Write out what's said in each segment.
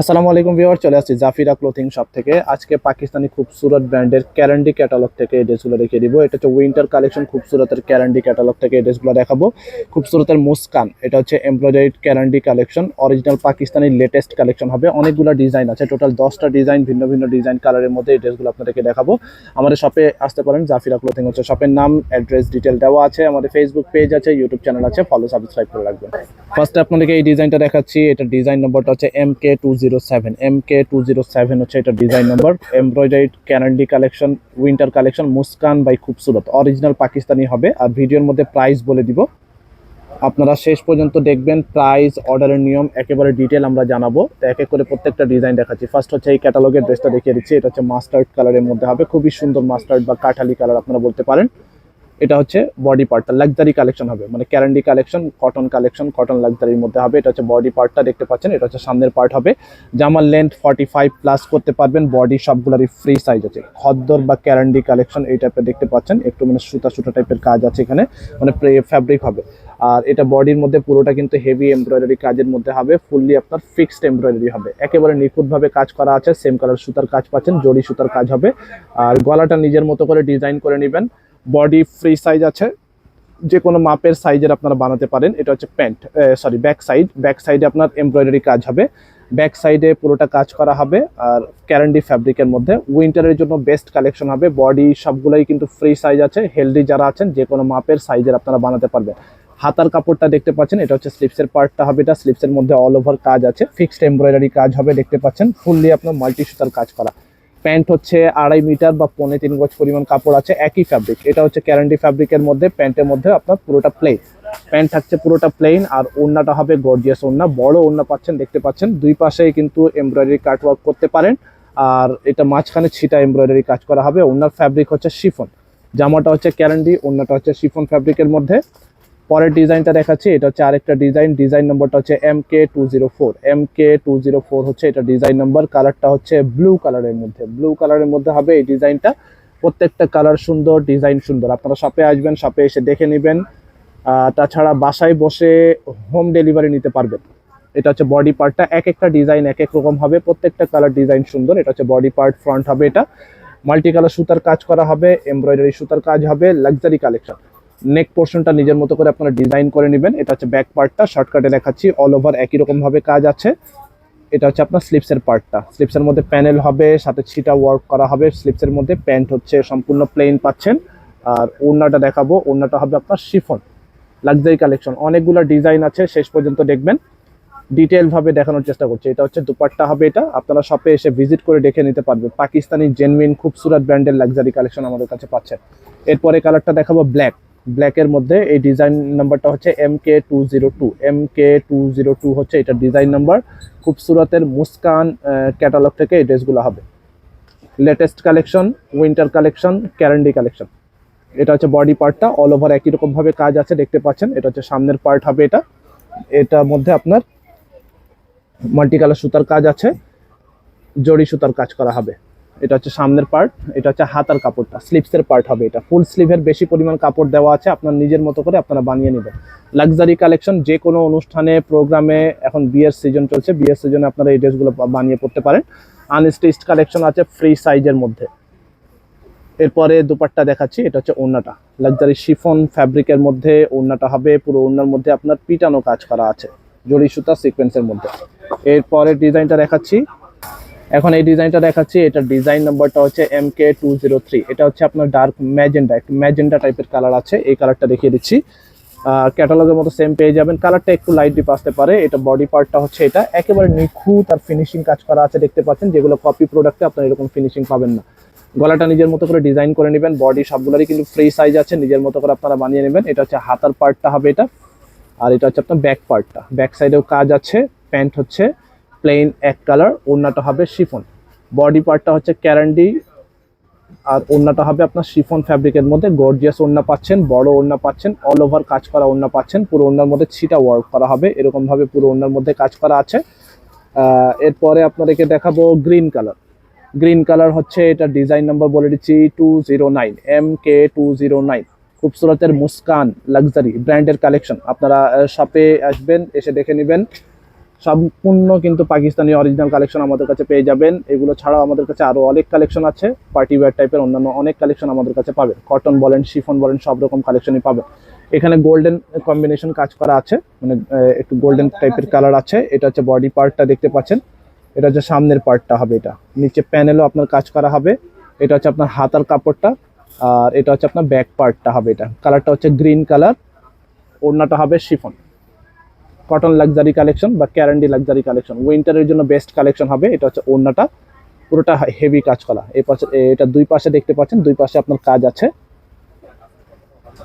আসসালামু আলাইকুম ভিউয়ার চলে আসছি জাফিরা ক্লোথিং শপ থেকে। আজকে পাকিস্তানি খুবসুরত ব্র্যান্ডের ক্যারান্ডি ক্যাটালগ থেকে এই ড্রেসগুলো রেখে দিব। এটা হচ্ছে উইন্টার কালেকশন খুবসুরতের ক্যারান্ডি ক্যাটালগ থেকে এই ড্রেসগুলো দেখাবো। খুবসুরতের মুস্কান, এটা হচ্ছে embroidered Karandi collection original Pakistani latest collection হবে। অনেকগুলো ডিজাইন আছে টোটাল দশটা ডিজাইন ভিন্ন ভিন্ন ডিজাইন কালারের মধ্যে এই ড্রেসগুলো আপনাদেরকে দেখাবো। আমাদের শপে আসতে পারেন, জাফিরা ক্লোথিং হচ্ছে শপের নাম অ্যাড্রেস ডিটেল দেওয়া আছে, আমাদের ফেসবুক পেজ আছে ইউটিউব চ্যানেল আছে ফলো সাবস্ক্রাইব করে রাখবেন। ফার্স্টে আপনাদেরকে এই ডিজাইনটা দেখাচ্ছি, এটা ডিজাইন নম্বরটা হচ্ছে M K two zero seven M K two zero seven হচ্ছে এটা design number embroidered Karandi collection winter collection Muskan by Khubsurat. Original Pakistani হবে, আর ভিডিওর মধ্যে প্রাইস বলে দিব। আপনারা শেষ পর্যন্ত দেখবেন প্রাইস অর্ডারের নিয়ম, একেবারে ডিটেল আমরা জানাব। তো এক এক করে প্রত্যেকটা ডিজাইন দেখাচ্ছি। ফার্স্ট হচ্ছে এই ক্যাটালগের ড্রেসটা দেখিয়ে দিচ্ছি। এটা হচ্ছে মাস্টার্ড কালারের মধ্যে হবে। খুবই সুন্দর মাস্টার্ড বা কাঠালি কালার আপনারা বলতে পারেন। এটা হচ্ছে বডি পার্টটা লাক্সারি কালেকশন হবে। মানে Karandi collection cotton collection cotton লাক্সারির মধ্যে হবে। এটা হচ্ছে বডি পার্টটা দেখতে পাচ্ছেন, এটা হচ্ছে সামনের পার্ট হবে। জামার লেন্থ ফর্টি ফাইভ প্লাস করতে পারবেন বডি সবগুলোরই ফ্রি সাইজ আছে। খদ্দর বা ক্যারান্ডি কালেকশন এই টাইপের দেখতে পাচ্ছেন, একটু মানে সুতা সুতা টাইপের কাজ আছে এখানে মানে ফ্যাব্রিক হবে। আর এটা বডির মধ্যে পুরোটা কিন্তু হেভি এমব্রয়ডারি কাজের মধ্যে হবে ফুললি আপনার ফিক্সড এমব্রয়ডারি হবে। একেবারে নিখুঁতভাবে কাজ করা আছে সেম কালার সুতার কাজ পাচ্ছেন, জড়ি সুতার কাজ হবে। আর গলাটা নিজের মতো করে ডিজাইন করে নেবেন। বডি ফ্রি সাইজ আছে। যে কোনো মাপের সাইজের আপনারা বানাতে পারেন। এটা হচ্ছে pant sorry back side back সাইডে আপনার এমব্রয়ডারি কাজ হবে। ব্যাক সাইডে পুরোটা কাজ করা হবে। আর ক্যারেন্ডি ফ্যাব্রিকের মধ্যে। উইন্টারের জন্য বেস্ট কালেকশন হবে। বডি সবগুলোই কিন্তু ফ্রি সাইজ আছে। হেলদি যারা আছেন যে কোনো মাপের সাইজের আপনারা বানাতে পারবেন। হাতার কাপড়টা দেখতে পাচ্ছেন। এটা হচ্ছে স্লিপসের পার্টটা হবে। এটা স্লিপসের মধ্যে অল ওভার কাজ আছে। ফিক্সড এমব্রয়ডারি কাজ হবে, দেখতে পাচ্ছেন। ফুললি আপনার মাল্টি সুতার কাজ করা। প্যান্ট হচ্ছে আড়াই মিটার বা পৌনে তিন গজ পরিমাণ কাপড় আছে, একই ফ্যাব্রিক এটা হচ্ছে ক্যারেন্ডি ফ্যাব্রিকের মধ্যে, প্যান্টের মধ্যে আপনার পুরোটা প্লেন প্যান্ট থাকছে পুরোটা প্লেন আর ওড়নাটা হবে গর্জিয়াস ওড়না। বড় ওড়না পাচ্ছেন, দেখতে পাচ্ছেন, দুই পাশেই কিন্তু এমব্রয়ডারি কাট ওয়ার্ক করতে পারেন। আর এটা মাঝখানে ছিটা এমব্রয়ডারি কাজ করা হবে। ওড়নার ফ্যাব্রিক হচ্ছে শিফন জামাটা হচ্ছে ক্যারেন্ডি ওড়নাটা হচ্ছে শিফন ফ্যাব্রিকের মধ্যে। পরের ডিজাইনটা দেখাচ্ছি, এটা হচ্ছে আরেকটা ডিজাইন ডিজাইন নম্বরটা হচ্ছে M K two zero four M K two zero four হচ্ছে এটা ডিজাইন নম্বর, কালারটা হচ্ছে ব্লু কালারের মধ্যে ব্লু কালারের মধ্যে হবে এই ডিজাইনটা, প্রত্যেকটা কালার সুন্দর, ডিজাইন সুন্দর, আপনারা শপে আসবেন শপে এসে দেখে নেবেন তাছাড়া বাসায় বসে হোম ডেলিভারি নিতে পারবেন, এটা হচ্ছে বডি পার্টটা এক একটা ডিজাইন এক এক রকম হবে, প্রত্যেকটা কালার ডিজাইন সুন্দর, এটা হচ্ছে বডি পার্ট ফ্রন্ট হবে এটা মাল্টি কালার সুতার কাজ করা হবে এমব্রয়ডারি সুতার কাজ হবে লাক্সারি কালেকশন নেক পোর্শনটা নিজের মতো করে আপনারা ডিজাইন করে নেবেন। এটা হচ্ছে ব্যাক পার্টটা শর্টকাটে দেখাচ্ছি অল ওভার একই রকম ভাবে কাজ আছে। এটা হচ্ছে আপনার স্লিপসের পার্টটা স্লিপসের মধ্যে প্যানেল হবে, সাথে ছিটা ওয়ার্ক করা হবে। স্লিপসের মধ্যে প্যান্ট হচ্ছে, সম্পূর্ণ প্লেন পাচ্ছেন। আর ওড়নাটা দেখাবো, ওড়নাটা হবে আপনার শিফন লাক্সারি কালেকশন অনেকগুলো ডিজাইন আছে, শেষ পর্যন্ত দেখবেন। ডিটেল ভাবে দেখানোর চেষ্টা করছি। এটা হচ্ছে দুপাট্টা হবে এটা। আপনারা শপে এসে ভিজিট করে দেখে নিতে পারবেন পাকিস্তানি জেনুইন খুবসুরত ব্র্যান্ডের লাক্সারি কালেকশন আমাদের কাছে পাচ্ছেন। এরপরে কালারটা দেখাবো ব্ল্যাক ব্ল্যাকের মধ্যে, এই ডিজাইন নাম্বারটা হচ্ছে M K two zero two M K two zero two হচ্ছে এটা ডিজাইন নাম্বার খুবসুরতের মুস্কান ক্যাটালগ থেকে এই ড্রেসগুলো হবে। Latest collection winter collection Karandi collection এটা হচ্ছে বডি পার্টটা অল ওভার একই রকম ভাবে কাজ আছে, দেখতে পাচ্ছেন। এটা হচ্ছে সামনের পার্ট হবে এটা। এটার মধ্যে আপনার মাল্টি কালার সুতার কাজ আছে। জড়ি সুতার কাজ করা হবে। এটা হচ্ছে সামনের পার্ট এটা হচ্ছে হাতার কাপড়টা স্লিপসের পার্ট হবে এটা। ফুল স্লিভের বেশি পরিমাণ কাপড় দেওয়া আছে, আপনার নিজের মতো করে আপনারা বানিয়ে নেবেন। লাক্সারি কালেকশন যে কোনো অনুষ্ঠানে প্রোগ্রামে এখন বিয়ের সিজন চলছে, বিয়ের সিজনে আপনারা এই ড্রেসগুলো বানিয়ে পড়তে পারেন। আনস্টিচড কালেকশন আছে ফ্রি সাইজের মধ্যে। এরপরে দুপাট্টা দেখাচ্ছি, এটা হচ্ছে ওড়নাটা। লাক্সারি শিফন ফ্যাব্রিকের মধ্যে ওড়নাটা হবে, পুরো ওড়নার মধ্যে আপনার পিটানো কাজ করা আছে জড়ি সুতা সিকোয়েন্সের মধ্যে। এরপরে ডিজাইনটা দেখাচ্ছি। এখন এই ডিজাইনটা দেখাচ্ছি এটা ডিজাইন নাম্বারটা হচ্ছে M K two zero three এটা হচ্ছে আপনার ডার্ক ম্যাজেন্ডা একটু ম্যাজেন্ডা টাইপের কালার আছে, এই কালারটা দেখিয়ে দিচ্ছি। ক্যাটালগের মতো সেম পেয়ে যাবেন কালারটা একটু লাইট ডিপ আসতে পারে, এটা বডি পার্টটা হচ্ছে এটা। একেবারে নিখুঁত আর ফিনিশিং কাজ করা আছে, দেখতে পাচ্ছেন, যেগুলো কপি প্রোডাক্টে আপনার এরকম ফিনিশিং পাবেন না। গলাটা নিজের মতো করে ডিজাইন করে নেবেন বডি সবগুলোরই কিন্তু ফ্রি সাইজ আছে, নিজের মতো করে আপনারা বানিয়ে নেবেন। এটা হচ্ছে হাতার পার্টটা হবে এটা, আর এটা হচ্ছে আপনার ব্যাক পার্টটা ব্যাক সাইডেও কাজ আছে প্যান্ট হচ্ছে। প্লেন এক কালার ওড়নাটা হবে শিফন বডি পার্টটা হচ্ছে ক্যারান্ডি আর ওড়নাটা হবে আপনার শিফন ফ্যাব্রিকের মধ্যে। গর্জিয়াস ওড়না পাচ্ছেন, বড় ওড়না পাচ্ছেন অল ওভার কাজ করা ওড়না পাচ্ছেন। পুরো ওড়নার মধ্যে ছিটা ওয়ার্ক করা হবে এরকম ভাবে পুরো ওড়নার মধ্যে কাজ করা আছে। এরপরে আপনাদেরকে দেখাবো গ্রিন কালার গ্রিন কালার হচ্ছে এটা ডিজাইন নাম্বার বলে দিচ্ছি two zero nine M K two zero nine খুবসুরতের Muskan luxury ব্র্যান্ডের কালেকশন আপনারা শপে আসবেন, এসে দেখে নেবেন। সম্পূর্ণ কিন্তু পাকিস্তানি অরিজিনাল কালেকশন আমাদের কাছে পেয়ে যাবেন। এগুলো ছাড়াও আমাদের কাছে আরও অনেক কালেকশন আছে। পার্টি ওয়্যার টাইপের অন্যান্য অনেক কালেকশন আমাদের কাছে পাবেন। কটন বলেন শিফন বলেন, সব রকম কালেকশনই পাবেন। এখানে গোল্ডেন কম্বিনেশন কাজ করা আছে। মানে একটু গোল্ডেন টাইপের কালার আছে। এটা হচ্ছে বডি পার্টটা দেখতে পাচ্ছেন। এটা হচ্ছে সামনের পার্টটা হবে এটা। নিচে প্যানেলও আপনার কাজ করা হবে। এটা হচ্ছে আপনার হাতার কাপড়টা। আর এটা হচ্ছে আপনার ব্যাক পার্টটা হবে এটা। কালারটা হচ্ছে গ্রিন কালার ওড়নাটা হবে শিফন কটন লাক্সারি কালেকশন বা ক্যারেন্ডি লাক্সারি কালেকশন উইন্টারের জন্য বেস্ট কালেকশন হবে, এটা হচ্ছে ওড়নাটা। পুরোটা হেভি কাজ করা। এই পাশে এটা দুই পাশে দেখতে পাচ্ছেন, দুই পাশে আপনার কাজ আছে।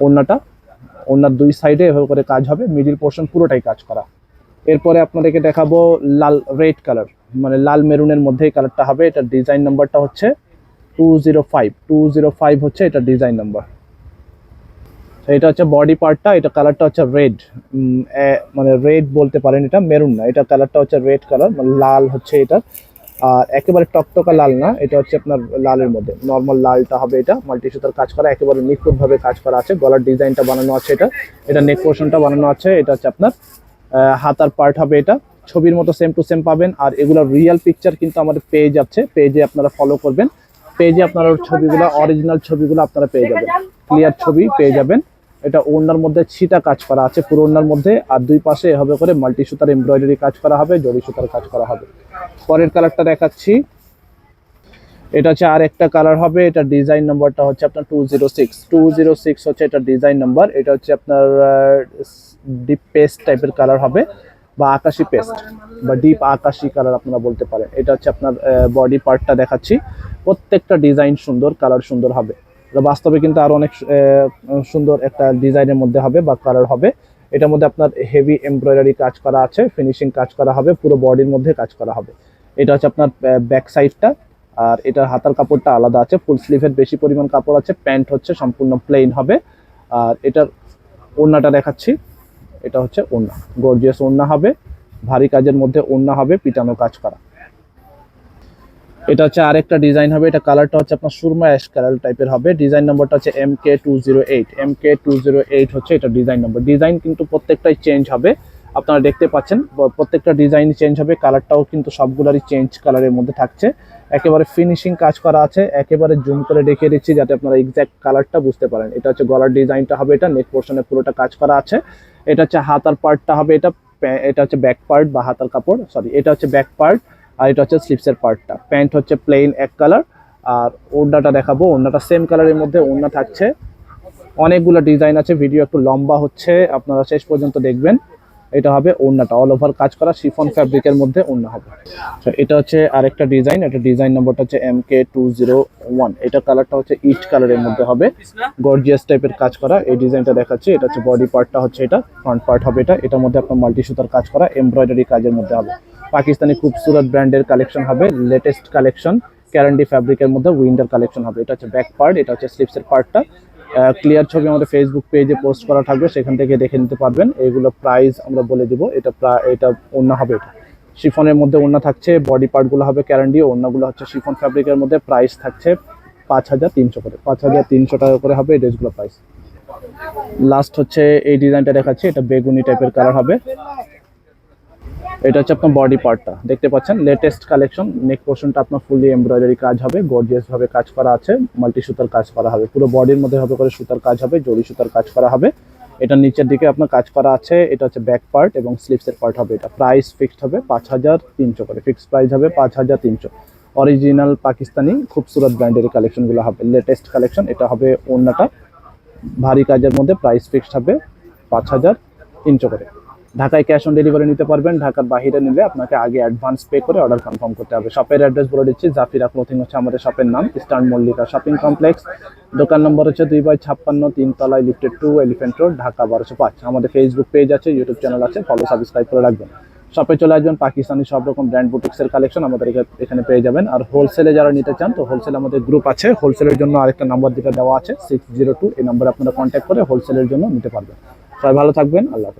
ওড়নাটা, ওড়নার দুই সাইডে এভাবে করে কাজ হবে মিডিল পোর্শন পুরোটাই কাজ করা। এরপরে আপনাদেরকে দেখাবো লাল রেড কালার মানে লাল মেরুনের মধ্যে এই কালারটা হবে। এটা ডিজাইন নাম্বারটা হচ্ছে two zero five two zero five হচ্ছে এটা ডিজাইন নাম্বার এটা হচ্ছে বডি পার্টটা এটা কালারটা হচ্ছে রেড মানে রেড বলতে পারেন এটা মেরুন না, এটা কালারটা হচ্ছে রেড কালার মানে লাল হচ্ছে এটা। আর একেবারে টকটকা লাল না, এটা হচ্ছে আপনার লালের মধ্যে। নর্মাল লালটা হবে এটা মাল্টি সুতার কাজ করা, একেবারে নিখুঁতভাবে কাজ করা আছে। গলার ডিজাইনটা বানানো আছে এটা এটা নেক পোর্শনটা বানানো আছে, এটা হচ্ছে আপনার হাতার পার্ট হবে এটা। ছবির মতো সেম টু সেম পাবেন, আর এগুলো রিয়েল পিকচার কিন্তু আমাদের পেজ আছে পেজে আপনারা ফলো করবেন। পেজে আপনারা ছবিগুলো অরিজিনাল ছবিগুলো আপনারা পেয়ে যাবেন। ক্লিয়ার ছবি পেয়ে যাবেন। এটা ওড়নার মধ্যে ছিটা কাজ করা আছে পুরো ওড়নার মধ্যে, আর দুই পাশে এভাবে করে মাল্টি সুতার এমব্রয়ডারি কাজ করা হবে জড়ি সুতার কাজ করা হবে। পরের কালারটা দেখাচ্ছি। এটা হচ্ছে আর একটা কালার হবে, এটা ডিজাইন নাম্বারটা হচ্ছে আপনার two zero six two zero six হচ্ছে এটা ডিজাইন নাম্বার এটা হচ্ছে আপনার ডিপ পেস্ট টাইপের কালার হবে, বা আকাশি পেস্ট বা ডিপ আকাশি কালার আপনারা বলতে পারেন। এটা হচ্ছে আপনার বডি পার্টটা দেখাচ্ছি। প্রত্যেকটা ডিজাইন সুন্দর কালার সুন্দর হবে। বাস্তবে কিন্তু আরও অনেক সুন্দর একটা ডিজাইনের মধ্যে হবে বা কালার হবে। এটার মধ্যে আপনার হেভি এমব্রয়ডারি কাজ করা আছে ফিনিশিং কাজ করা হবে, পুরো বডির মধ্যে কাজ করা হবে। এটা হচ্ছে আপনার ব্যাক সাইডটা আর এটার হাতার কাপড়টা আলাদা আছে ফুল স্লিভের বেশি পরিমাণ কাপড় আছে প্যান্ট হচ্ছে সম্পূর্ণ প্লেন হবে। আর এটার ওড়নাটা দেখাচ্ছি, এটা হচ্ছে ওড়না গর্জিয়াস ওড়না হবে, ভারী কাজের মধ্যে ওড়না হবে, পিটানো কাজ করা। এটা হচ্ছে আরেকটা ডিজাইন হবে, এটা কালারটা হচ্ছে আপনার সুরমা অ্যাশ কালার টাইপের হবে। ডিজাইন নম্বরটা হচ্ছে M K two zero eight M K two zero eight হচ্ছে এটা ডিজাইন নম্বর। ডিজাইন কিন্তু প্রত্যেকটাই চেঞ্জ হবে, আপনারা দেখতে পাচ্ছেন প্রত্যেকটা ডিজাইন চেঞ্জ হবে, কালারটাও কিন্তু সবগুলারই চেঞ্জ কালারের মধ্যে থাকছে। একেবারে ফিনিশিং কাজ করা আছে, একেবারে জুম করে দেখিয়ে দিচ্ছি যাতে আপনারা এক্স্যাক্ট কালারটা বুঝতে পারেন। এটা হচ্ছে গলার ডিজাইনটা হবে, এটা নেক পোর্শনে পুরোটা কাজ করা আছে। এটা হচ্ছে হাতার পার্টটা হবে, এটা এটা হচ্ছে ব্যাক পার্ট বা হাতার কাপড় সরি এটা হচ্ছে ব্যাক পার্ট আর এটা হচ্ছে স্লিপসের পার্টটা প্যান্ট হচ্ছে প্লেন এক কালার আর ওড়নাটা দেখাবো। ওড়নাটা সেম কালারের মধ্যে ওড়না থাকছে। অনেকগুলো ডিজাইন আছে ভিডিও একটু লম্বা হচ্ছে, আপনারা শেষ পর্যন্ত দেখবেন। এটা হবে ওড়নাটা। অল ওভার কাজ করা শিফন ফ্যাব্রিকের মধ্যে ওড়না হবে। তো এটা হচ্ছে আরেকটা ডিজাইন এটা ডিজাইন নম্বরটা হচ্ছে M K two zero one এটা কালারটা হচ্ছে ইট কালারের মধ্যে হবে। গর্জিয়াস টাইপের কাজ করা। এই ডিজাইনটা দেখাচ্ছি। এটা হচ্ছে বডি পার্টটা হচ্ছে এটা ফ্রন্ট পার্ট হবে এটা। এটার মধ্যে আপনার মাল্টি সুতার কাজ করা এমব্রয়ডারি কাজের মধ্যে হবে। পাকিস্তানি খুবসুরত ব্র্যান্ডের কালেকশন হবে লেটেস্ট কালেকশন ক্যারান্ডি ফ্যাব্রিকের মধ্যে উইন্ডার কালেকশন হবে। এটা হচ্ছে ব্যাক পার্ট এটা হচ্ছে স্লিপসের পার্টটা ক্লিয়ার ছবি আমাদের ফেসবুক পেজে পোস্ট করা থাকবে, সেখান থেকে দেখে নিতে পারবেন। এগুলো প্রাইস আমরা বলে দিব, এটা এটা অন্য হবে এটা। শিফনের মধ্যে ওড়না থাকছে বডি পার্টগুলো হবে ক্যারান্ডি ওড়নাগুলো হচ্ছে শিফন ফ্যাব্রিকের মধ্যে প্রাইস থাকছে পাঁচ হাজার তিনশো করে। পাঁচ হাজার তিনশো টাকা করে হবে এই ড্রেসগুলো প্রাইস লাস্ট হচ্ছে এই ডিজাইনটা দেখাচ্ছি, এটা বেগুনি টাইপের কালার হবে। এটা হচ্ছে আপনার বডি পার্টটা দেখতে পাচ্ছেন লেটেস্ট কালেকশন নেক পোর্শনটা আপনার ফুলি এমব্রয়ডারি কাজ হবে গর্জিয়াস ভাবে কাজ করা আছে মাল্টি সুতার কাজ করা হবে, পুরো বডির মধ্যে হবে করে সুতার কাজ হবে, জড়ি সুতার কাজ করা হবে। এটা নিচের দিকে আপনার কাজ করা আছে, এটা হচ্ছে ব্যাক পার্ট এবং স্লিপসের পার্ট হবে এটা। প্রাইস ফিক্সড হবে পাঁচ হাজার তিনশো করে ফিক্সড প্রাইস হবে পাঁচ হাজার তিনশো। অরিজিনাল পাকিস্তানি খুবসুরত ব্র্যান্ডের কালেকশনগুলো হবে। লেটেস্ট কালেকশন এটা হবে অন্যটা ভারী কাজের মধ্যে প্রাইস ফিক্সড হবে পাঁচ হাজার তিনশো করে। ঢাকায় ক্যাশ অন ডেলিভারি নিতে পারবেন, ঢাকার বাইরে নিলে আপনাকে আগে অ্যাডভান্স পে করে অর্ডার কনফার্ম করতে হবে। শপের অ্যাড্রেস বলে দিচ্ছি, জাফিরা ক্লোথিং হচ্ছে আমাদের শপের নাম ইস্টার্ন মল্লিকা শপিং কমপ্লেক্স দোকান নম্বর হচ্ছে দুই বাই ছাপ্পান্ন তিনতলায় lifted to Elephant Road Dhaka বারোশো পাঁচ। আমাদের ফেসবুক পেজ আছে ইউটিউব চ্যানেল আছে ফলো সাবস্ক্রাইব করে রাখবেন। শপে চলে আসবেন, পাকিস্তানি সব রকম ব্র্যান্ড বুটিক্সের কালেকশন আমাদের এখানে পেয়ে যাবেন। আর হোলসেলে যারা নিতে চান, তো হোলসেল আমাদের গ্রুপ আছে। হোলসেলের জন্য আরেকটা নাম্বার যেটা দেওয়া আছে সিক্স জিরো টু এই নাম্বারে আপনারা কন্ট্যাক্ট করে হোলসেলের জন্য নিতে পারবেন। সবাই ভালো থাকবেন, আল্লাহ